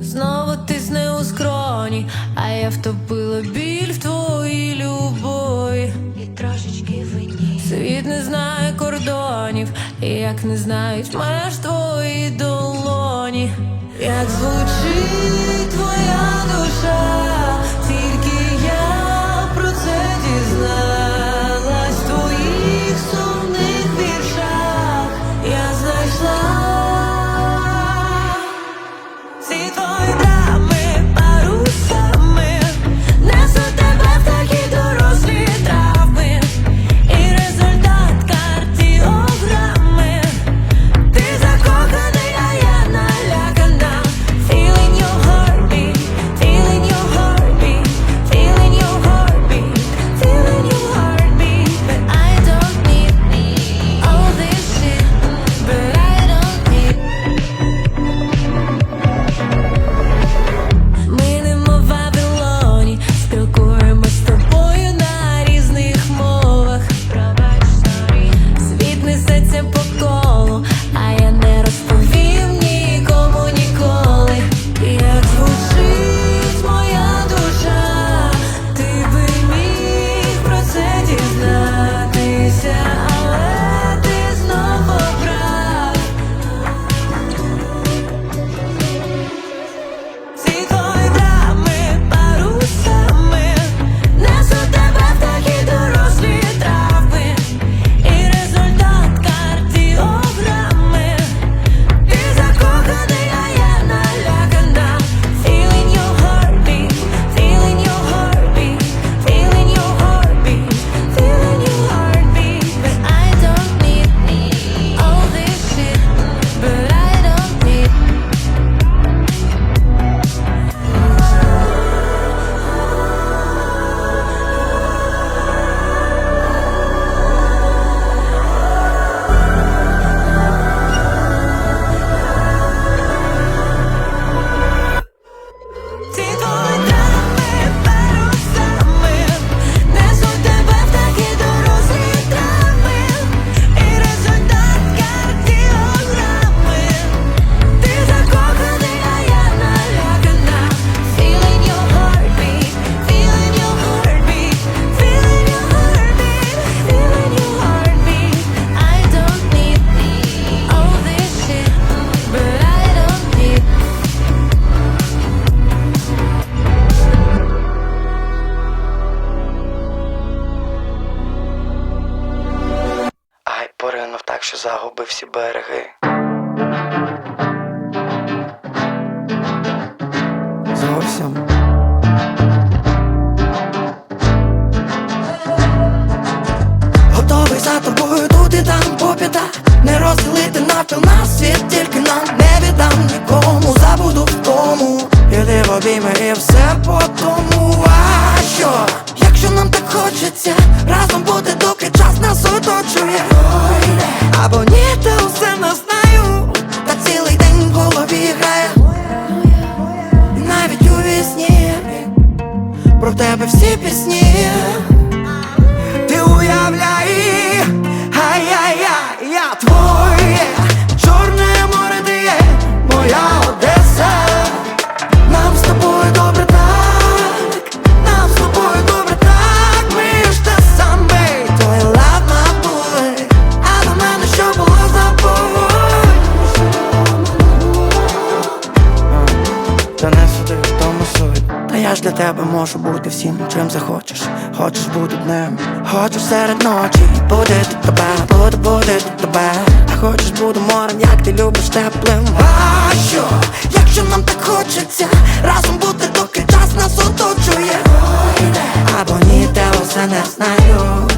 Знову тисне у скроні, а я втопила біль в твоїй любові. І трошечки вині. Світ не знає кордонів, І як не знають меж твої долоні, як звучить оббив всі береги. Та не суди, тому суть. Та я ж для тебе можу бути всім, чим захочеш. Хочеш бути днем, хочу серед ночі. Буде тут тебе, буду, буде тут тебе. А хочеш буду морем, як ти любиш теплим. А що, якщо нам так хочеться Разом бути, доки час нас оточує. Або ні, те все не знаю.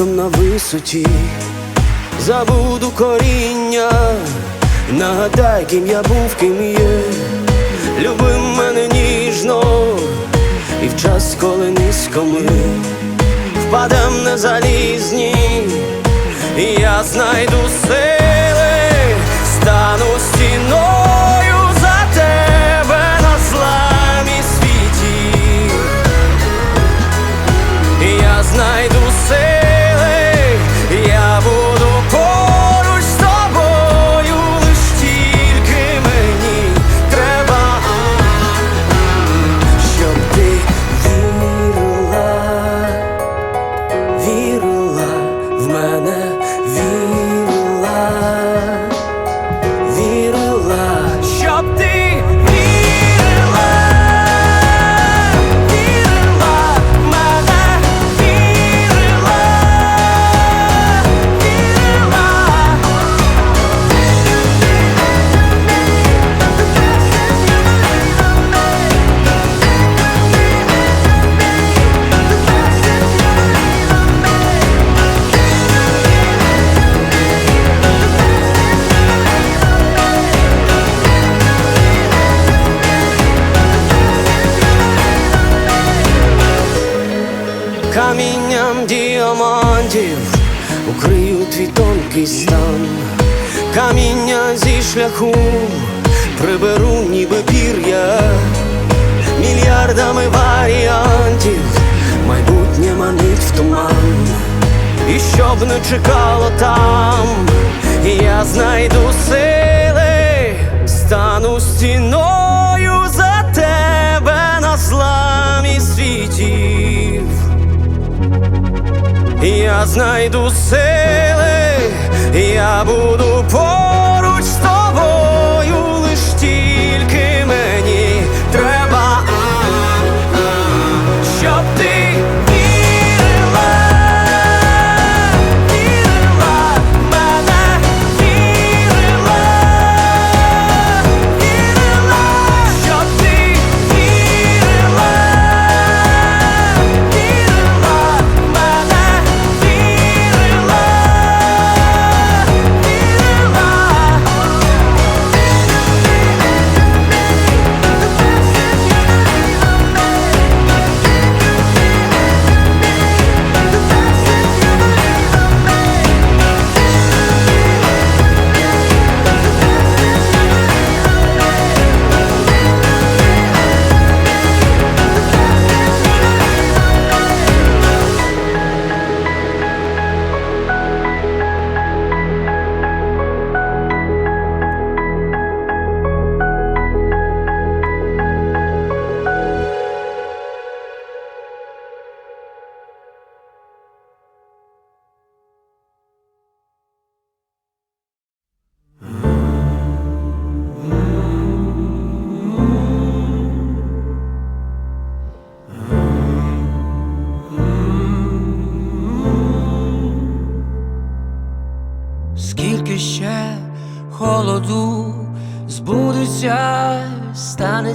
Раптом на висоті. Забуду коріння, нагадай, ким я був, ким є, люби мене ніжно, і в час, коли низько ми впадем на залізні, і я знайду сили, стану стіною за тебе на зламі світі. Знайду стан, каміння зі шляху приберу, ніби пір'я, мільярдами варіантів, майбутнє манить в туман, і щоб не чекало там, я знайду сили, стану стіною за тебе на зламі світів. Я знайду сили, я буду поруч з тобою, лиш тільки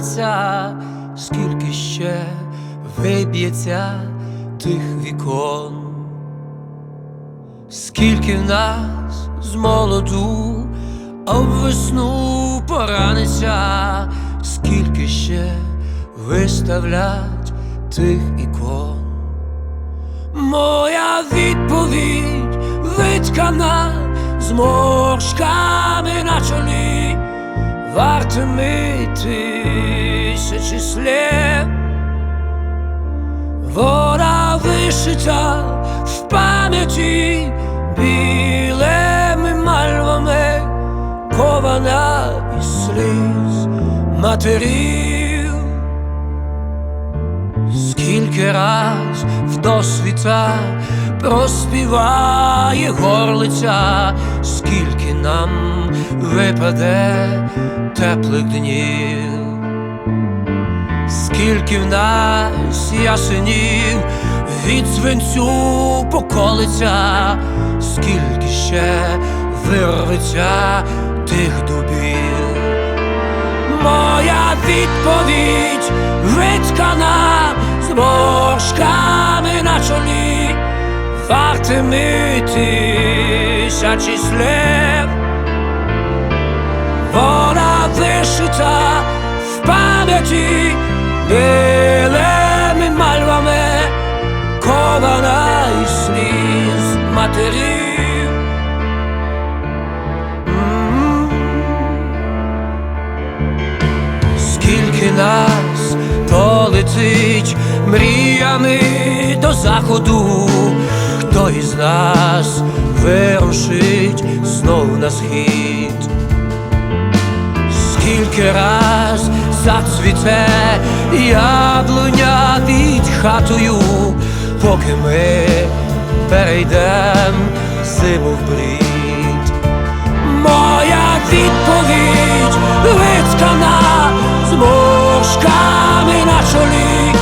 станеться, скільки ще виб'ється тих вікон, скільки в нас з молоду об весну пораниться, скільки ще виставлять тих ікон. Моя відповідь виткана зморшками на чолі, вартими тисячі слів. Вона вишита в пам'яті білими мальвами, кована із сліз матерів. Скільки раз в досвіта проспіває горлиця, скільки нам випаде теплих днів, скільки в нас ясенів від свинцю поколиться, скільки ще вирветься тих дубів. Моя відповідь виткана з зморшками на чолі, вартими тисячі слів. Вона вишита в пам'яті білими мальвами, кована із сліз матерів. М. Скільки нас полетить мріями до заходу, із нас вирушить знов на схід? Скільки раз зацвіте яблуня під хатою, поки ми перейдем зиму в брід. Моя відповідь вицькана зморшками на чолі,